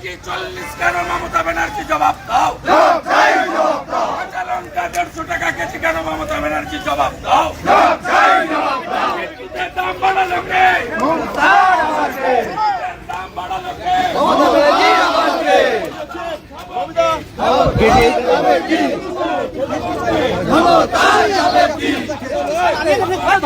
KG চল্লিশ কেন মমতা ব্যানার্জি জবাব দাও? লঙ্কা দেড়শো টাকা কেজি কেন মমতা ব্যানার্জি জবাব দাও? বিদ্যুতের দাম বাড়ালো কে দাম বাড়ালো কে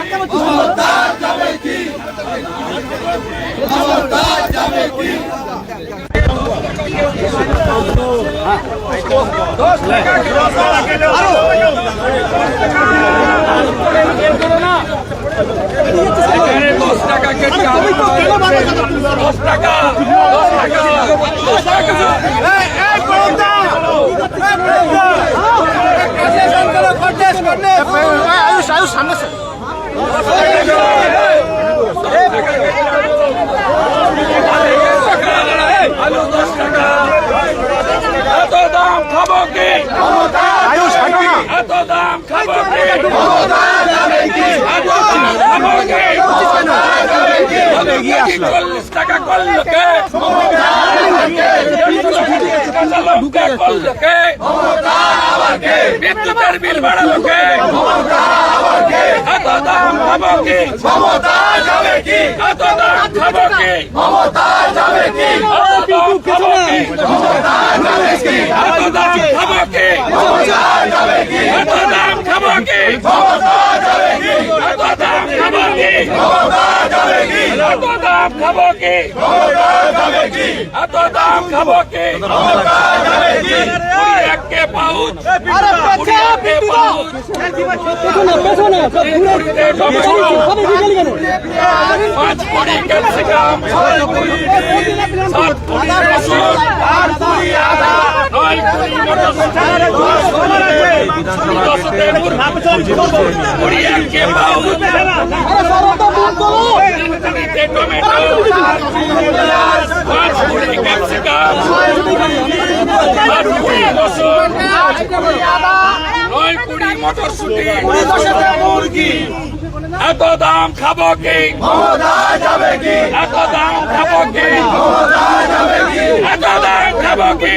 এখানে দশ টাকা কেজি আলু দশ টাকা দশ টাকা। আসলো বিদ্যুতের বিল বাড়ালো কে এত দাম খাব কি মমতা যাবে কি এত যাবে কি মমতা যাবে কি এত যাবে কি এত যাবে কি এত এত দাম খাব কি? এত দাম খাব কি? কুড়ি একে পাউচ। কুড়ি একে পাউচ। পাঁচ কুড়ি ক্যাপসিকাম। ছয় কুড়ি সাত কুড়ি রসুন এত দাম খাব কি কি এত দাম খাব কি এত দাম খাব কি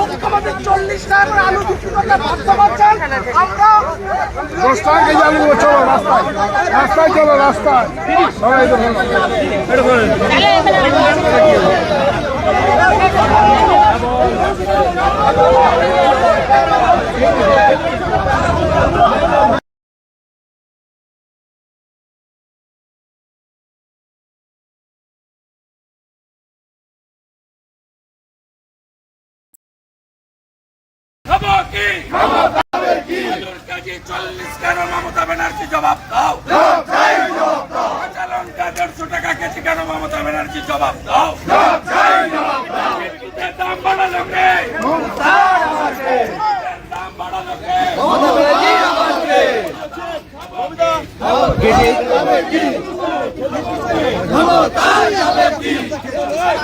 মুখ্যমন্ত্রী চল্লিশ টাকা করে আলু বিক্রি রাস্তায় চলো রাস্তায়। সবাই দেখো খাব কি? চল্লিশ কেন মমতা ব্যানার্জি জবাব দাও। কাঁচা লঙ্কা দেড়শো টাকা কেজি কেন মমতা ব্যানার্জি জবাব দাও। দাম বাড়ালো কে? দাম বাড়ালো কে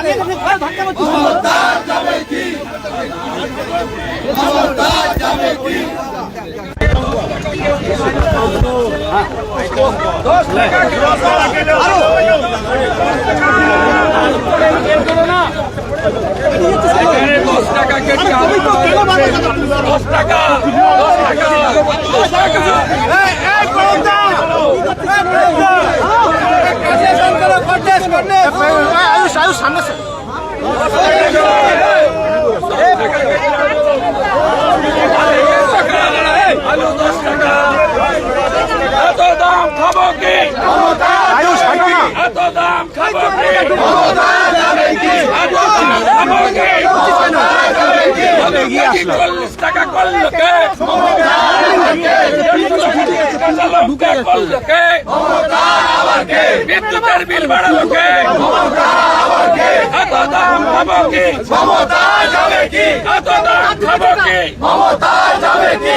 এখানে দশ টাকা কেজি আলু দশ টাকা দশ টাকা দশ টাকা আয়ুষ আয়ুষ সামনে সে। চল্লিশ টাকা করল কে করল কে বিদ্যুতের বিল বাড়ালো কে এত দাম মমতা যাবে কি? মমতা যাবে কি?